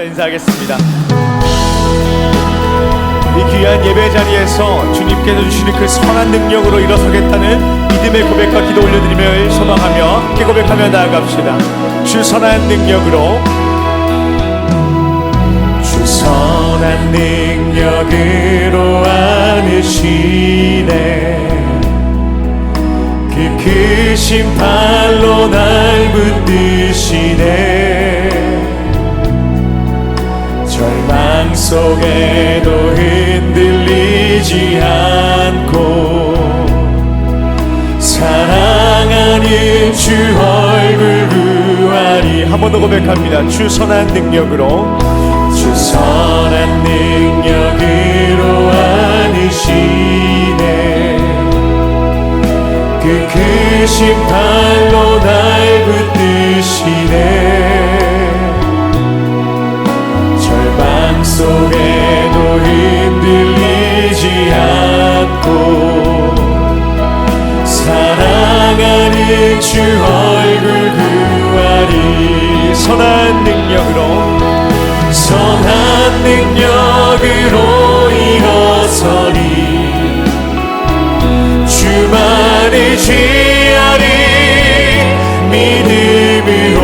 인사하겠습니다. 이 귀한 예배 자리에서 주님께서 주시는 그 선한 능력으로 일어서겠다는 믿음의 고백과 기도 올려드리며 소망하며 함께 고백하며 나아갑시다. 주 선한 능력으로 주 선한 능력으로 안으시네 그 크신 팔로 날 붙드시네 속에도 흔들리지 않고 사랑하는 주 얼굴 구하리. 한 번 더 고백합니다. 주 선한 능력으로. 주 선한 능력으로 안으시네. 그 크신 팔로 날 붙드 선한 능력으로 선한 능력으로 일어서리. 주만을 취하리 믿음으로.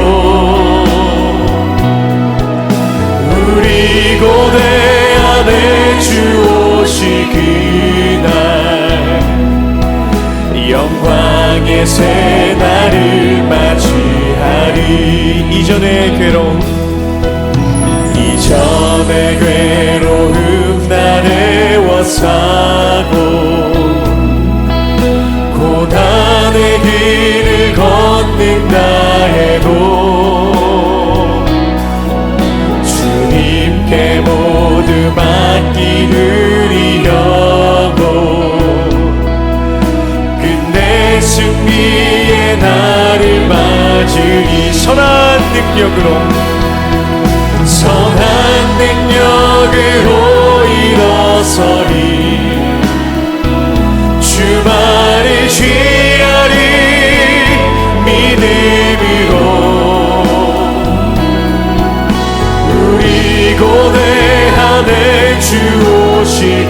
우리 고대 안에 주 오시 그날 영광의 새 날을 이전의 괴로움 이전의 괴로움 나를 워싸고 고단의 길을 걷는다 해도 주님께 모두 맡기느리려고 끝내 승리의 날을 맞으니 선한 능력으로. 선한 능력으로 일어서리. 주만을 취하리 믿음으로. 우리 고대 안에 주 오시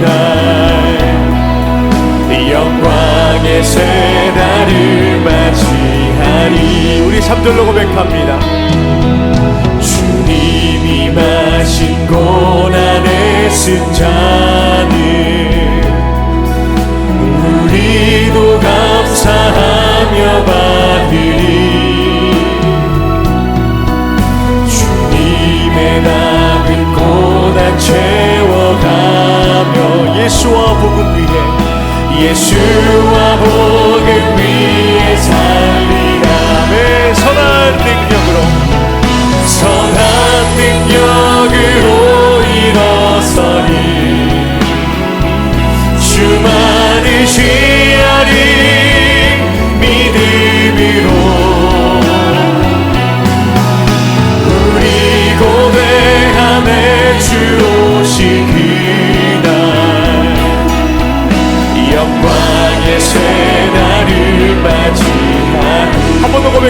그날 영광의 새 날을 맞이하리 우리 3절로 고백합니다. 주님이 마신 고난의 승자는 우리도 감사하며 받으리. 주님의 남은 고난 채워가며 예수와 복음 위해 예수와 복음 위해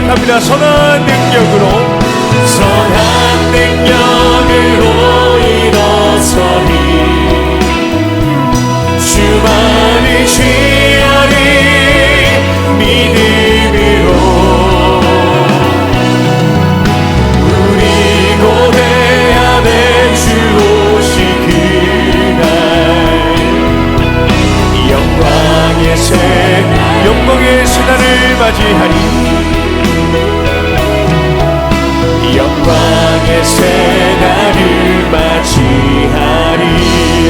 고백합니다. 선한 능력으로 선한 능력으로 일어서리. 주만을 취하리 믿음으로. 우리 고대 안에 주 오시 그날. 영광의 새 영광의 새날을 맞이하리 영광의 새 날을 맞이하리.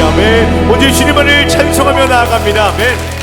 아멘. 오직 주님만을 찬송하며 나아갑니다. 아멘